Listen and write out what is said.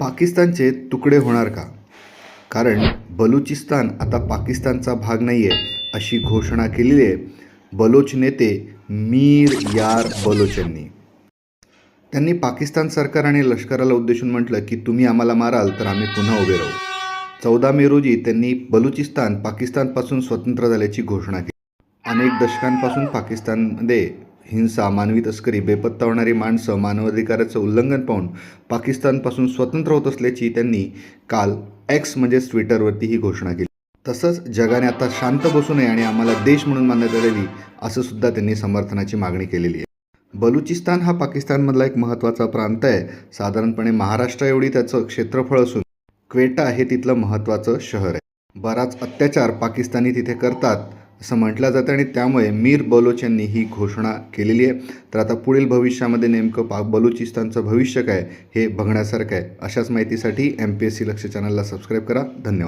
पाकिस्तानचे तुकडे होणार का? कारण बलुचिस्तान आता पाकिस्तानचा भाग नाही आहे अशी घोषणा केलेली आहे बलोच नेते मीर यार बलोच यांनी. त्यांनी पाकिस्तान सरकार आणि लष्कराला उद्देशून म्हटलं की तुम्ही आम्हाला माराल तर आम्ही पुन्हा उभे राहू. चौदा मे रोजी त्यांनी बलुचिस्तान पाकिस्तानपासून स्वतंत्र झाल्याची घोषणा केली. अनेक दशकांपासून पाकिस्तानमध्ये हिंसा मानवी तस्करी बेपत्ता होणारी माणसं मानवाधिकाराचं उल्लंघन पाहून पाकिस्तानपासून स्वतंत्र होत असल्याची त्यांनी काल एक्स म्हणजेच ट्विटरवरती ही घोषणा केली. तसंच जगाने आता शांत बसू नये आणि आम्हाला देश म्हणून मान्यता द्यावी असं सुद्धा त्यांनी समर्थनाची मागणी केलेली आहे. बलुचिस्तान हा पाकिस्तानमधला एक महत्त्वाचा प्रांत आहे. साधारणपणे महाराष्ट्र एवढी त्याचं क्षेत्रफळ असून क्वेटा हे तिथलं महत्त्वाचं शहर आहे. बराच अत्याचार पाकिस्तानी तिथे करतात. असं म्हटलं जातं आणि त्यामुळे मीर बलोच यांनी ही घोषणा केलेली आहे. तर आता पुढील भविष्यामध्ये नेमकं पा बलुचिस्तानचं भविष्य काय हे बघण्यासारखं आहे. अशाच माहितीसाठी एम पी एस सी लक्ष चॅनलला सबस्क्राईब करा. धन्यवाद.